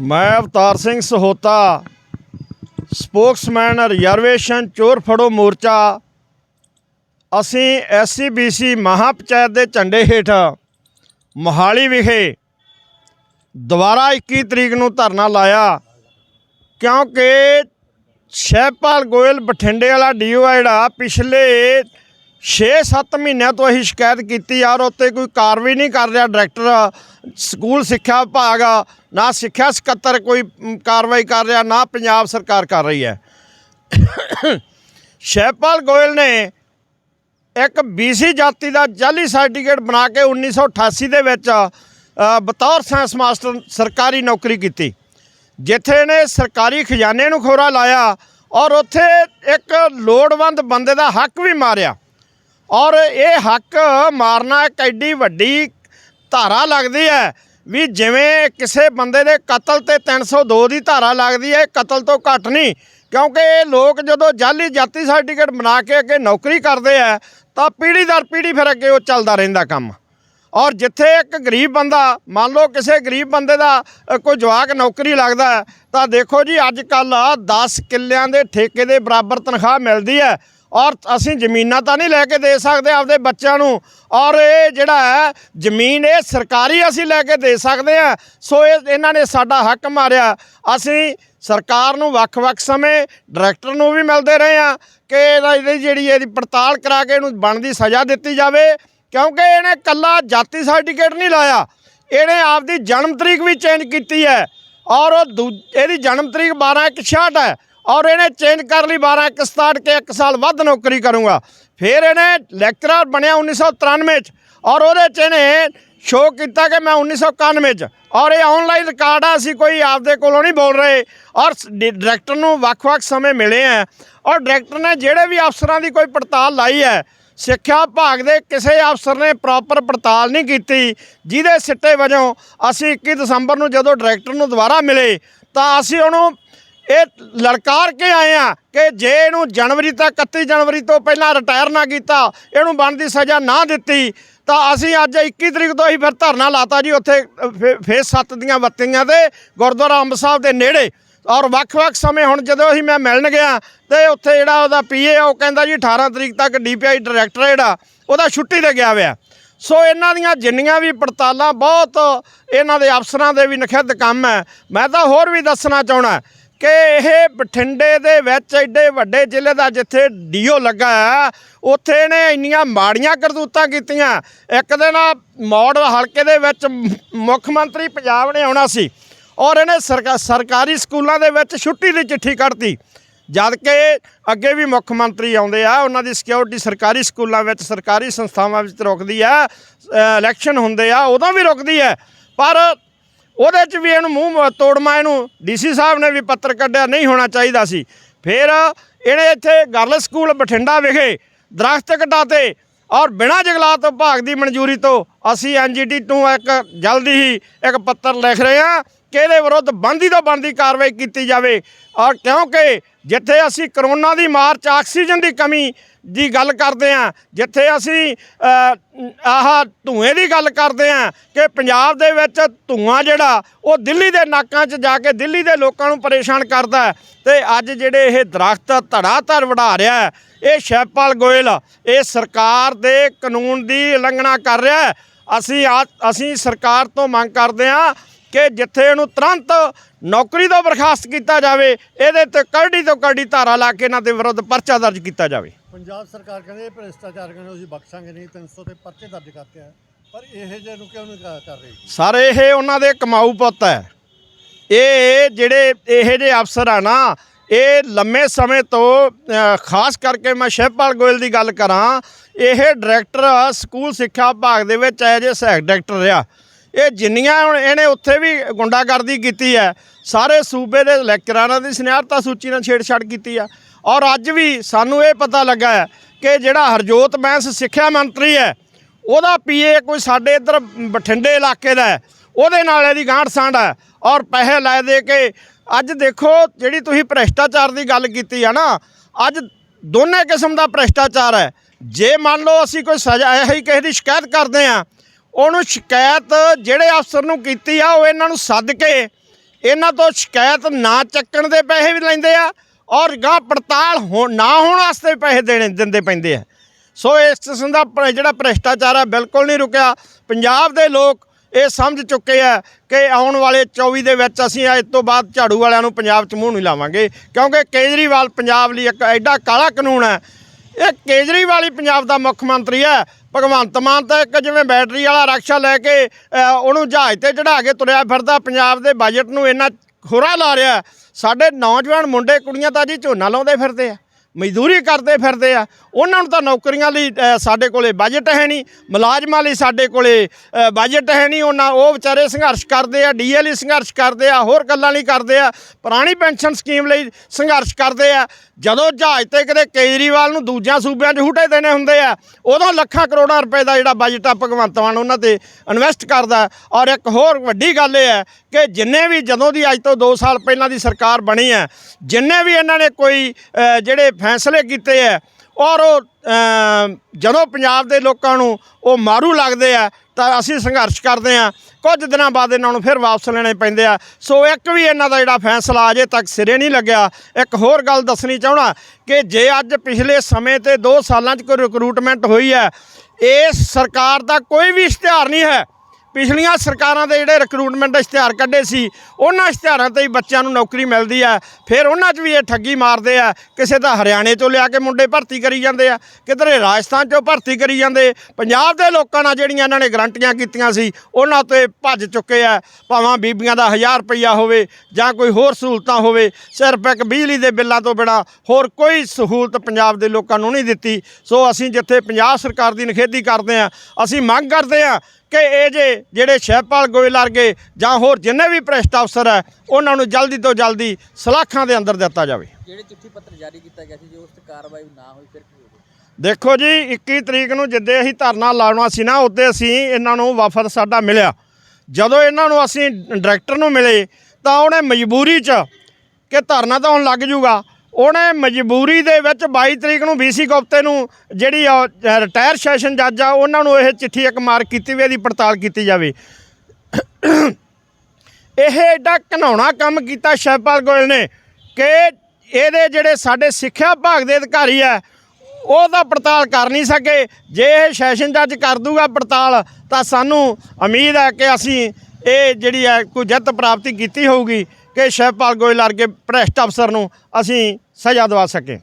ਮੈਂ Avtar Singh Sahota, spokesman reservation ਚੋਰ ਫੜੋ ਮੋਰਚਾ। ਅਸੀਂ ਐਸਸੀਬੀਸੀ ਮਹਾਪੰਚਾਇਤ ਦੇ ਝੰਡੇ ਹੇਠ ਮੋਹਾਲੀ ਵਿਖੇ ਦੁਬਾਰਾ 21 ਤਰੀਕ ਨੂੰ ਧਰਨਾ ਲਾਇਆ, ਕਿਉਂਕਿ ਸ਼ਹਿਪਾਲ ਗੋਇਲ ਬਠਿੰਡੇ ਵਾਲਾ ਡੀਓ ਆ ਜਿਹੜਾ ਪਿਛਲੇ 6-7 ਮਹੀਨਿਆਂ ਤੋਂ ਅਸੀਂ ਸ਼ਿਕਾਇਤ ਕੀਤੀ ਯਾਰ ਉੱਤੇ ਕੋਈ ਕਾਰਵਾਈ ਨਹੀਂ ਕਰ ਰਿਹਾ, ਡਾਇਰੈਕਟਰ, ਸਕੂਲ ਸਿੱਖਿਆ ਵਿਭਾਗ, ਨਾ ਸਿੱਖਿਆ ਸਕੱਤਰ ਕੋਈ ਕਾਰਵਾਈ ਕਰ ਰਿਹਾ, ਨਾ ਪੰਜਾਬ ਸਰਕਾਰ ਕਰ ਰਹੀ ਹੈ। ਸ਼ਹਿਪਾਲ ਗੋਇਲ ਨੇ ਇੱਕ BC ਜਾਤੀ ਦਾ ਜਾਲੀ ਸਰਟੀਫਿਕੇਟ ਬਣਾ ਕੇ 1988 ਦੇ ਵਿੱਚ ਬਤੌਰ ਸਾਇੰਸ ਮਾਸਟਰ ਸਰਕਾਰੀ ਨੌਕਰੀ ਕੀਤੀ, ਜਿੱਥੇ ਨੇ ਸਰਕਾਰੀ ਖਜ਼ਾਨੇ ਨੂੰ ਖੋਰਾ ਲਾਇਆ ਔਰ ਉੱਥੇ ਇੱਕ ਲੋੜਵੰਦ ਬੰਦੇ ਦਾ ਹੱਕ ਵੀ ਮਾਰਿਆ। ਔਰ ਇਹ ਹੱਕ ਮਾਰਨਾ ਇੱਕ ਐਡੀ ਵੱਡੀ ਧਾਰਾ ਲੱਗਦੀ ਹੈ ਵੀ ਜਿਵੇਂ ਕਿਸੇ ਬੰਦੇ ਦੇ ਕਤਲ ਤੇ 302 ਦੀ ਧਾਰਾ ਲੱਗਦੀ ਹੈ ਕਤਲ ਤੋਂ ਘੱਟ ਨਹੀਂ। ਕਿਉਂਕਿ ਇਹ ਲੋਕ ਜਦੋਂ ਜਾਲੀ ਜਾਤੀ ਸਰਟੀਫਿਕੇਟ ਬਣਾ ਕੇ ਅੱਗੇ ਨੌਕਰੀ ਕਰਦੇ ਆ, ਤਾਂ ਪੀੜ੍ਹੀ ਦਰ ਪੀੜ੍ਹੀ ਫਿਰ ਅੱਗੇ ਉਹ ਚੱਲਦਾ ਰਹਿੰਦਾ ਕੰਮ। ਔਰ ਜਿੱਥੇ ਇੱਕ ਗਰੀਬ ਬੰਦਾ, ਮੰਨ ਲਓ ਕਿਸੇ ਗਰੀਬ ਬੰਦੇ ਦਾ ਕੋਈ ਜਵਾਕ ਨੌਕਰੀ ਲੱਗਦਾ ਤਾਂ ਦੇਖੋ ਜੀ, ਅੱਜ ਕੱਲ 10 ਕਿੱਲਿਆਂ ਦੇ ਠੇਕੇ ਦੇ ਬਰਾਬਰ ਤਨਖਾਹ ਮਿਲਦੀ ਹੈ। ਔਰ ਅਸੀਂ ਜ਼ਮੀਨਾਂ ਤਾਂ ਨਹੀਂ ਲੈ ਕੇ ਦੇ ਸਕਦੇ ਆਪਦੇ ਬੱਚਿਆਂ ਨੂੰ। ਔਰ ਇਹ ਜਿਹੜਾ ਹੈ, ਜ਼ਮੀਨ ਇਹ ਸਰਕਾਰੀ ਅਸੀਂ ਲੈ ਕੇ ਦੇ ਸਕਦੇ ਆ ਸੋ ਇਹ ਇਹਨਾਂ ਨੇ ਸਾਡਾ ਹੱਕ ਮਾਰਿਆ। ਅਸੀਂ ਸਰਕਾਰ ਨੂੰ ਵੱਖ-ਵੱਖ ਸਮੇਂ ਡਾਇਰੈਕਟਰ ਨੂੰ ਵੀ ਮਿਲਦੇ ਰਹੇ ਆ ਕਿ ਇਹਦਾ ਇਹਦੀ ਜਿਹੜੀ ਇਹਦੀ ਪੜਤਾਲ ਕਰਾ ਕੇ ਇਹਨੂੰ ਬਣਦੀ ਸਜ਼ਾ ਦਿੱਤੀ ਜਾਵੇ। ਕਿਉਂਕਿ ਇਹਨੇ ਕੱਲਾ ਜਾਤੀ ਸਰਟੀਫਿਕੇਟ ਨਹੀਂ ਲਾਇਆ। ਇਹਨੇ ਆਪਦੀ ਜਨਮ ਤਰੀਕ ਵੀ ਚੇਂਜ ਕੀਤੀ ਹੈ। ਔਰ ਉਹ ਦੂ- ਇਹਦੀ ਜਨਮ ਤਰੀਕ 12/1/66 ਹੈ। ਔਰ ਇਹਨੇ ਚੇਂਜ ਕਰ ਲਈ 12/1/67 ਕੇ 1 ਸਾਲ ਵੱਧ ਨੌਕਰੀ ਕਰੂੰਗਾ। ਫਿਰ ਇਹਨੇ ਲੈਕਚਰਰ ਬਣਿਆ 1993 ਚ। ਔਰ ਉਹਦੇ ਚ ਇਹਨੇ ਸ਼ੋਅ ਕੀਤਾ ਕਿ ਮੈਂ 1991 ਚ। ਔਰ ਇਹ ਆਨਲਾਈਨ ਰਿਕਾਰਡ ਆ, ਅਸੀਂ ਕੋਈ ਆਪਦੇ ਕੋਲੋਂ ਨਹੀਂ ਬੋਲ ਰਹੇ। ਔਰ ਸ- ਡਾਇਰੈਕਟਰ ਨੂੰ ਵੱਖ-ਵੱਖ ਸਮੇਂ ਮਿਲੇ ਆ ਔਰ ਡਾਇਰੈਕਟਰ ਨੇ ਜਿਹੜੇ ਵੀ ਅਫਸਰਾਂ ਦੀ ਕੋਈ ਪੜਤਾਲ ਲਾਈ ਹੈ ਸਿੱਖਿਆ ਵਿਭਾਗ ਦੇ ਕਿਸੇ ਅਫਸਰ ਨੇ ਪ੍ਰੋਪਰ ਪੜਤਾਲ ਨਹੀਂ ਕੀਤੀ। ਜਿਹਦੇ ਸਿੱਟੇ ਵਜੋਂ ਅਸੀਂ 21 ਦਸੰਬਰ ਨੂੰ ਜਦੋਂ ਡਾਇਰੈਕਟਰ ਨੂੰ ਦੁਬਾਰਾ ਮਿਲੇ, ਤਾਂ ਅਸੀਂ ਉਹਨੂੰ ਇਹ ਲਲਕਾਰ ਕੇ ਆਏ ਆ ਕਿ ਜੇ ਇਹਨੂੰ ਜਨਵਰੀ ਤੱਕ 31 ਜਨਵਰੀ ਤੋਂ ਪਹਿਲਾਂ ਰਿਟਾਇਰ ਨਾ ਕੀਤਾ, ਇਹਨੂੰ ਬਣਦੀ ਸਜ਼ਾ ਨਾ ਦਿੱਤੀ, ਤਾਂ ਅਸੀਂ ਅੱਜ 21 ਤਰੀਕ ਤੋਂ ਹੀ ਫਿਰ ਧਰਨਾ ਲਾਤਾ ਜੀ ਉੱਥੇ, ਫੇ- ਫੇਸ 7 ਦੀਆਂ ਬੱਤੀਆਂ ਤੇ ਗੁਰਦੁਆਰਾ ਅੰਬ ਸਾਹਿਬ ਦੇ ਨੇੜੇ। ਔਰ ਵੱਖ-ਵੱਖ ਸਮੇਂ ਹੁਣ ਜਦੋਂ ਅਸੀਂ ਮੈਂ ਮਿਲਣ ਗਿਆ ਤੇ ਉੱਥੇ ਜਿਹੜਾ ਉਹਦਾ ਪੀਏ ਉਹ ਕਹਿੰਦਾ ਜੀ 18 ਤਰੀਕ ਤੱਕ ਡੀਪੀਆਈ ਡਾਇਰੈਕਟਰ ਜਿਹੜਾ, ਉਹਦਾ ਛੁੱਟੀ ਤੇ ਗਿਆ ਹੋਇਆ। ਸੋ ਇਹਨਾਂ ਦੀਆਂ ਜਿੰਨੀਆਂ ਵੀ ਪੜਤਾਲਾਂ, ਬਹੁਤ ਇਹਨਾਂ ਦੇ ਅਫਸਰਾਂ ਦੇ ਵੀ ਨਖਿੱਧ ਕੰਮ ਹੈ। ਮੈਂ ਤਾਂ ਹੋਰ ਵੀ ਦੱਸਣਾ ਚਾਹਣਾ ਕਿ ਇਹ ਬਠਿੰਡੇ ਦੇ ਵਿੱਚ ਐਡੇ ਵੱਡੇ ਜ਼ਿਲ੍ਹੇ ਦਾ ਜਿੱਥੇ ਡੀਓ ਲੱਗਾ ਆ, ਉੱਥੇ ਇਹਨੇ ਇੰਨੀਆਂ ਮਾੜੀਆਂ ਕਰਤੂਤਾਂ ਕੀਤੀਆਂ। ਇੱਕ ਦਿਨ ਮੌੜ ਹਲਕੇ ਦੇ ਵਿੱਚ ਮੁੱਖ ਮੰਤਰੀ ਪੰਜਾਬ ਨੇ ਆਉਣਾ ਸੀ ਔਰ ਇਹਨੇ ਸਰਕਾ- ਸਰਕਾਰੀ ਸਕੂਲਾਂ ਦੇ ਵਿੱਚ ਛੁੱਟੀ ਦੀ ਚਿੱਠੀ ਕੱਢਤੀ। ਜਦ ਕਿ ਅੱਗੇ ਵੀ ਮੁੱਖ ਮੰਤਰੀ ਆਉਂਦੇ ਆ, ਉਹਨਾਂ ਦੀ ਸਿਕਿਉਰਿਟੀ ਸਰਕਾਰੀ ਸਕੂਲਾਂ ਵਿੱਚ, ਸਰਕਾਰੀ ਸੰਸਥਾਵਾਂ ਵਿੱਚ ਰੁਕਦੀ ਆ ਇਲੈਕਸ਼ਨ ਹੁੰਦੇ ਆ, ਉਦੋਂ ਵੀ ਰੁਕਦੀ ਹੈ। ਪਰ ਉਹਦੇ 'ਚ ਵੀ ਇਹਨੂੰ ਮੂੰਹ ਤੋੜਮਾ ਇਹਨੂੰ। ਡੀਸੀ ਸਾਹਿਬ ਨੇ ਵੀ ਪੱਤਰ ਕੱਢਿਆ, ਨਹੀਂ ਹੋਣਾ ਚਾਹੀਦਾ ਸੀ। ਫਿਰ ਇਹਨੇ ਇੱਥੇ ਗਰਲ ਸਕੂਲ ਬਠਿੰਡਾ ਵਿਖੇ ਦਰਖਤ ਕਟਾਤੇ ਔਰ ਬਿਨਾਂ ਜੰਗਲਾਤ ਵਿਭਾਗ ਦੀ ਮਨਜ਼ੂਰੀ ਤੋਂ ਅਸੀਂ ਐਨਜੀਟੀ ਤੋਂ ਇੱਕ ਜਲਦੀ ਹੀ ਇੱਕ ਪੱਤਰ ਲਿਖ ਰਹੇ ਹਾਂ ਕਿ ਇਹਦੇ ਵਿਰੁੱਧ ਬੰਦੀ ਤੋਂ ਬੰਦੀ ਕਾਰਵਾਈ ਕੀਤੀ ਜਾਵੇ। ਔਰ ਕਿਉਂਕਿ ਜਿੱਥੇ ਅਸੀਂ ਕਰੋਨਾ ਦੀ ਮਾਰ 'ਚ ਆਕਸੀਜਨ ਦੀ ਕਮੀ ਦੀ ਗੱਲ ਕਰਦੇ ਹਾਂ, ਜਿੱਥੇ ਅਸੀਂ ਆਹ ਧੂਏ ਦੀ ਗੱਲ ਕਰਦੇ ਹਾਂ ਕਿ ਪੰਜਾਬ ਦੇ ਵਿੱਚ ਧੂਆਂ ਜਿਹੜਾ, ਉਹ ਦਿੱਲੀ ਦੇ ਨਾਕਾਂ 'ਚ ਜਾ ਕੇ ਦਿੱਲੀ ਦੇ ਲੋਕਾਂ ਨੂੰ ਪਰੇਸ਼ਾਨ ਕਰਦਾ ਹੈ। ਤੇ ਅੱਜ ਜਿਹੜੇ ਇਹ ਦਰਖਤ ਧੜਾ ਧੜ ਵਢਾ ਰਿਹਾ ਇਹ ਸ਼ੈਪਾਲ ਗੋਇਲ, ਇਹ ਸਰਕਾਰ ਦੇ ਕਾਨੂੰਨ ਦੀ ਉਲੰਘਣਾ ਕਰ ਰਿਹਾ ਅਸੀਂ ਆ, ਅਸੀਂ ਸਰਕਾਰ ਤੋਂ ਮੰਗ ਕਰਦੇ ਹਾਂ ਕਿ ਜਿੱਥੇ ਇਹਨੂੰ ਤੁਰੰਤ ਨੌਕਰੀ ਤੋਂ ਬਰਖਾਸਤ ਕੀਤਾ ਜਾਵੇ ਇਹਦੇ ਤੇ ਕਰੜੀ ਤੋਂ ਕਰੜੀ ਧਾਰਾ ਲਾ ਕੇ ਇਹਨਾਂ ਦੇ ਵਿਰੁੱਧ ਪਰਚਾ ਦਰਜ ਕੀਤਾ ਜਾਵੇ। ਪੰਜਾਬ ਸਰਕਾਰ ਕਹਿੰਦੇ ਇਹ ਭ੍ਰਿਸ਼ਟਾਚਾਰ ਕਹਿੰਦੇ ਅਸੀਂ ਬਖਸ਼ਾਂਗੇ ਨਹੀਂ 300 ਤੇ ਪਰਚੇ ਦਰਜ ਕਰਤੇ ਆ। ਪਰ ਇਹ ਜੇ ਨੂੰ ਕਿਉਂ ਨਹੀਂ ਕਰ ਰਹੀ? ਸਰ ਇਹ ਉਹਨਾਂ ਦੇ ਕਮਾਊ ਪੁੱਤ ਹੈ। ਇਹ ਜਿਹੜੇ ਇਹ ਜੇ ਅਫਸਰ ਆ ਨਾ ਇਹ ਲੰਮੇ ਸਮੇਂ ਤੋਂ ਅ, ਖਾਸ ਕਰਕੇ ਮੈਂ ਸ਼ਹਿਪਾਲ ਗੋਇਲ ਦੀ ਗੱਲ ਕਰਾਂ ਇਹ ਡਾਇਰੈਕਟਰ ਸਕੂਲ ਸਿੱਖਿਆ ਵਿਭਾਗ ਦੇ ਵਿੱਚ ਐਜ ਏ ਸਹਾਇਕ ਡਾਇਰੈਕਟਰ ਰਿਹਾ। ਇਹ ਜਿੰਨੀਆਂ ਹੁਣ ਇਹਨੇ ਉੱਥੇ ਵੀ ਗੁੰਡਾਗਰਦੀ ਕੀਤੀ ਹੈ, ਸਾਰੇ ਸੂਬੇ ਦੇ ਲੈਕਚਰਾਰਾਂ ਦੀ ਸੁਨਿਆਰਤਾ ਸੂਚੀ ਨਾਲ ਛੇੜਛਾੜ ਕੀਤੀ ਆ। ਔਰ ਅੱਜ ਵੀ ਸਾਨੂੰ ਇਹ ਪਤਾ ਲੱਗਾ ਹੈ ਕਿ ਜਿਹੜਾ ਹਰਜੋਤ ਬੈਂਸ ਸਿੱਖਿਆ ਮੰਤਰੀ ਹੈ, ਉਹਦਾ ਪੀਏ ਕੋਈ ਸਾਡੇ ਇੱਧਰ ਬਠਿੰਡੇ ਇਲਾਕੇ ਦਾ ਉਹਦੇ ਨਾਲ ਇਹਦੀ ਗਾਂਢ ਸਾਂਢ ਹੈ। ਔਰ ਪੈਸੇ ਲੈ ਦੇ ਕੇ ਅੱਜ ਦੇਖੋ ਜਿਹੜੀ ਤੁਸੀਂ ਭ੍ਰਿਸ਼ਟਾਚਾਰ ਦੀ ਗੱਲ ਕੀਤੀ ਆ ਨਾ, ਅੱਜ ਦੋਨੇ ਕਿਸਮ ਦਾ ਭ੍ਰਿਸ਼ਟਾਚਾਰ ਹੈ। ਜੇ ਮੰਨ ਲਓ ਅਸੀਂ ਕੋਈ ਸਜ਼ਾ, ਇਹੋ ਹੀ ਕਿਸੇ ਦੀ ਸ਼ਿਕਾਇਤ ਕਰਦੇ ਆ ਉਹਨੂੰ ਸ਼ਿਕਾਇਤ ਜਿਹੜੇ ਅਫਸਰ ਨੂੰ ਕੀਤੀ ਆ, ਉਹ ਇਹਨਾਂ ਨੂੰ ਸੱਦ ਕੇ ਇਹਨਾਂ ਤੋਂ ਸ਼ਿਕਾਇਤ ਨਾ ਚੱਕਣ ਦੇ ਪੈਸੇ ਵੀ ਲੈਂਦੇ ਆ ਔਰ ਗਾਂ ਪੜਤਾਲ ਹੋ, ਨਾ ਹੋਣ ਵਾਸਤੇ ਪੈਸੇ ਦੇਣੇ, ਦਿੰਦੇ ਪੈਂਦੇ ਆ। ਸੋ ਇਸ ਕਿਸਮ ਦਾ ਜਿਹੜਾ ਭ੍ਰਿਸ਼ਟਾਚਾਰ ਹੈ ਬਿਲਕੁਲ ਨਹੀਂ ਰੁਕਿਆ। ਪੰਜਾਬ ਦੇ ਲੋਕ ਇਹ ਸਮਝ ਚੁੱਕੇ ਆ ਕਿ ਆਉਣ ਵਾਲੇ 24 ਦੇ ਵਿੱਚ ਅਸੀਂ ਅੱਜ ਤੋਂ ਬਾਅਦ ਝਾੜੂ ਵਾਲਿਆਂ ਨੂੰ ਪੰਜਾਬ 'ਚ ਮੂੰਹ ਨਹੀਂ ਲਾਵਾਂਗੇ, ਕਿਉਂਕਿ ਕੇਜਰੀਵਾਲ ਪੰਜਾਬ ਲਈ ਇੱਕ ਐਡਾ ਕਾਲਾ ਕਾਨੂੰਨ ਹੈ ਇਹ ਕੇਜਰੀਵਾਲ ਹੀ ਪੰਜਾਬ ਦਾ ਮੁੱਖ ਮੰਤਰੀ ਹੈ। ਭਗਵੰਤ ਮਾਨ ਤਾਂ ਇੱਕ ਜਿਵੇਂ ਬੈਟਰੀ ਵਾਲਾ ਰਕਸ਼ਾ ਲੈ ਕੇ ਉਹਨੂੰ ਜਹਾਜ਼ ਤੇ ਚੜਾ ਕੇ ਤੁਰਿਆ ਫਿਰਦਾ, ਪੰਜਾਬ ਦੇ ਬਜਟ ਨੂੰ ਇੰਨਾ ਖੁਰਾ ਲਾ ਰਿਹਾ। ਸਾਡੇ ਨੌਜਵਾਨ ਮੁੰਡੇ ਕੁੜੀਆਂ ਤਾਂ ਜੀ ਝੋਨਾ ਲਾਉਂਦੇ ਫਿਰਦੇ ਆ। ਮਜ਼ਦੂਰੀ ਕਰਦੇ ਫਿਰਦੇ ਆ। ਉਹਨਾਂ ਨੂੰ ਤਾਂ ਨੌਕਰੀਆਂ ਲਈ ਸਾਡੇ ਕੋਲੇ ਬਜਟ ਹੈ ਨਹੀਂ। ਮੁਲਾਜ਼ਮਾਂ ਲਈ ਸਾਡੇ ਕੋਲੇ ਬਜਟ ਹੈ ਨਹੀਂ। ਉਹਨਾਂ, ਉਹ ਵਿਚਾਰੇ ਸੰਘਰਸ਼ ਕਰਦੇ ਆ, ਡੀਏ ਲਈ ਸੰਘਰਸ਼ ਕਰਦੇ ਆ, ਹੋਰ ਗੱਲਾਂ ਲਈ ਕਰਦੇ ਆ। ਪੁਰਾਣੀ ਪੈਨਸ਼ਨ ਸਕੀਮ ਲਈ ਸੰਘਰਸ਼ ਕਰਦੇ ਆ। ਜਦੋਂ ਜਹਾਜ਼ ਤੇ ਕਿਤੇ ਕੇਜਰੀਵਾਲ ਨੂੰ ਦੂਜਿਆਂ ਸੂਬਿਆਂ 'ਚ ਹੂਟੇ ਦੇਣੇ ਹੁੰਦੇ ਆ, ਉਦੋਂ ਲੱਖਾਂ ਕਰੋੜਾਂ ਰੁਪਏ ਦਾ ਜਿਹੜਾ ਬਜਟ ਆ ਭਗਵੰਤ ਮਾਨ ਉਹਨਾਂ ਤੇ ਇਨਵੈਸਟ ਕਰਦਾ। ਔਰ ਇੱਕ ਹੋਰ ਵੱਡੀ ਗੱਲ ਇਹ ਹੈ ਕਿ ਜਿੰਨੇ ਵੀ ਜਦੋਂ ਦੀ ਅੱਜ ਤੋਂ 2 ਸਾਲ ਪਹਿਲਾਂ ਦੀ ਸਰਕਾਰ ਬਣੀ ਹੈ ਜਿੰਨੇ ਵੀ ਇਹਨਾਂ ਨੇ ਕੋਈ ਜਿਹੜੇ ਫੈਸਲੇ ਕੀਤੇ ਹੈ ਔਰ ਉਹ ਜਦੋਂ ਪੰਜਾਬ ਦੇ ਲੋਕਾਂ ਨੂੰ ਉਹ ਮਾਰੂ ਲੱਗਦੇ ਆ ਤਾਂ ਅਸੀਂ ਸੰਘਰਸ਼ ਕਰਦੇ ਆ। ਕੁਝ ਦਿਨਾਂ ਬਾਅਦ ਇਹਨਾਂ ਨੂੰ ਫਿਰ ਵਾਪਸ ਲੈਣੇ ਪੈਂਦੇ ਆ। ਸੋ ਇੱਕ ਵੀ ਇਹਨਾਂ ਦਾ ਜਿਹੜਾ ਫੈਸਲਾ ਅਜੇ ਤੱਕ ਸਿਰੇ ਨਹੀਂ ਲੱਗਿਆ। ਇੱਕ ਹੋਰ ਗੱਲ ਦੱਸਣੀ ਚਾਹਣਾ ਕਿ ਜੇ ਅੱਜ ਪਿਛਲੇ ਸਮੇਂ ਤੇ 2 ਸਾਲਾਂ 'ਚ ਕੋਈ ਰਿਕਰੂਟਮੈਂਟ ਹੋਈ ਹੈ ਇਸ ਸਰਕਾਰ ਦਾ ਕੋਈ ਵੀ ਇਸ਼ਤਿਹਾਰ ਨਹੀਂ ਹੈ। ਪਿਛਲੀਆਂ ਸਰਕਾਰਾਂ ਦੇ ਜਿਹੜੇ ਰਿਕਰੂਟਮੈਂਟ ਇਸ਼ਤਿਹਾਰ ਕੱਢੇ ਸੀ, ਉਹਨਾਂ ਇਸ਼ਤਿਹਾਰਾਂ ਤੇ ਹੀ ਬੱਚਿਆਂ ਨੂੰ ਨੌਕਰੀ ਮਿਲਦੀ ਆ। ਫਿਰ ਉਹਨਾਂ 'ਚ ਵੀ ਇਹ ਠੱਗੀ ਮਾਰਦੇ ਆ, ਕਿਸੇ ਦਾ ਹਰਿਆਣੇ ਤੋਂ ਲਿਆ ਕੇ ਮੁੰਡੇ ਭਰਤੀ ਕਰੀ ਜਾਂਦੇ ਆ, ਕਿਧਰੇ ਰਾਜਸਥਾਨ 'ਚੋਂ ਭਰਤੀ ਕਰੀ ਜਾਂਦੇ। ਪੰਜਾਬ ਦੇ ਲੋਕਾਂ ਨਾਲ ਜਿਹੜੀਆਂ ਇਹਨਾਂ ਨੇ ਗਰੰਟੀਆਂ ਕੀਤੀਆਂ ਸੀ, ਉਹਨਾਂ ਤੋਂ ਇਹ ਭੱਜ ਚੁੱਕੇ ਆ। ਭਾਵਾਂ ਬੀਬੀਆਂ ਦਾ 1000 ਰੁਪਈਆ ਹੋਵੇ ਜਾਂ ਕੋਈ ਹੋਰ ਸਹੂਲਤਾਂ ਹੋਵੇ, ਸਿਰਫ ਇੱਕ ਬਿਜਲੀ ਦੇ ਬਿੱਲਾਂ ਤੋਂ ਬਿਨਾ ਹੋਰ ਕੋਈ ਸਹੂਲਤ ਪੰਜਾਬ ਦੇ ਲੋਕਾਂ ਨੂੰ ਨਹੀਂ ਦਿੱਤੀ। ਸੋ ਅਸੀਂ ਜਿੱਥੇ ਪੰਜਾਬ ਸਰਕਾਰ ਦੀ ਨਿਖੇਧੀ ਕਰਦੇ ਆ, ਅਸੀਂ ਮੰਗ ਕਰਦੇ ਆ ਕਿ ਇਹ ਜੇ ਜਿਹੜੇ ਸ਼ਹਿਪਾਲ ਗੋਇਲ ਵਰਗੇ ਜਾਂ ਹੋਰ ਜਿੰਨੇ ਵੀ ਭ੍ਰਿਸ਼ਟ ਅਫਸਰ ਹੈ ਉਹਨਾਂ ਨੂੰ ਜਲਦੀ ਤੋਂ ਜਲਦੀ ਸਲਾਖਾਂ ਦੇ ਅੰਦਰ ਦਿੱਤਾ ਜਾਵੇ। ਜਿਹੜੇ ਚਿੱਠੀ ਪੱਤਰ ਜਾਰੀ ਕੀਤਾ ਗਿਆ ਸੀ ਜੇ ਉਸ ਤੇ ਕਾਰਵਾਈ ਨਾ ਹੋਈ ਫਿਰ ਕੀ ਹੋਵੇ ਦੇਖੋ ਜੀ 21 ਤਰੀਕ ਨੂੰ ਜਿੱਦੇ ਅਸੀਂ ਧਰਨਾ ਲਾਉਣਾ ਸੀ ਨਾ ਉੱਤੇ ਅਸੀਂ ਇਹਨਾਂ ਨੂੰ ਵਫਦ ਸਾਡਾ ਮਿਲਿਆ। ਜਦੋਂ ਇਹਨਾਂ ਨੂੰ ਅਸੀਂ ਡਾਇਰੈਕਟਰ ਨੂੰ ਮਿਲੇ ਤਾਂ ਉਹਨੇ ਮਜਬੂਰੀ 'ਚ ਕਿ ਧਰਨਾ ਤਾਂ ਹੁਣ ਲੱਗ ਜੂਗਾ ਉਹਨੇ ਮਜਬੂਰੀ ਦੇ ਵਿੱਚ 22 ਤਰੀਕ ਨੂੰ ਬੀਸੀ ਗੁਪਤੇ ਨੂੰ ਜਿਹੜੀ ਰਿਟਾਇਰ ਸੈਸ਼ਨ ਜੱਜ ਆ, ਉਹਨਾਂ ਨੂੰ ਇਹ ਚਿੱਠੀ ਇੱਕ ਮਾਰ ਕੀਤੀ ਵੀ ਇਹਦੀ ਪੜਤਾਲ ਕੀਤੀ ਜਾਵੇ। ਇਹ ਐਡਾ ਘਨਾਉਣਾ ਕੰਮ ਕੀਤਾ ਸ਼ੈਪਾਲ ਗੋਇਲ ਨੇ ਕਿ ਇਹਦੇ ਜਿਹੜੇ ਸਾਡੇ ਸਿੱਖਿਆ ਵਿਭਾਗ ਦੇ ਅਧਿਕਾਰੀ ਆ, ਉਹ ਤਾਂ ਪੜਤਾਲ ਕਰ ਨਹੀਂ ਸਕੇ। ਜੇ ਇਹ ਸੈਸ਼ਨ ਜੱਜ ਕਰ ਦੂਗਾ ਪੜਤਾਲ, ਤਾਂ ਸਾਨੂੰ ਉਮੀਦ ਹੈ ਕਿ ਅਸੀਂ ਇਹ ਜਿਹੜੀ ਹੈ ਕੋਈ ਜਿੱਤ ਪ੍ਰਾਪਤੀ ਕੀਤੀ ਹੋਊਗੀ। ਕਿ ਸ਼ੈਪਾਲ ਗੋਇਲ ਵਰਗੇ ਭ੍ਰਿਸ਼ਟ ਅਫਸਰ ਨੂੰ ਅਸੀਂ ਸਜ਼ਾ ਦਵਾ ਸਕੇ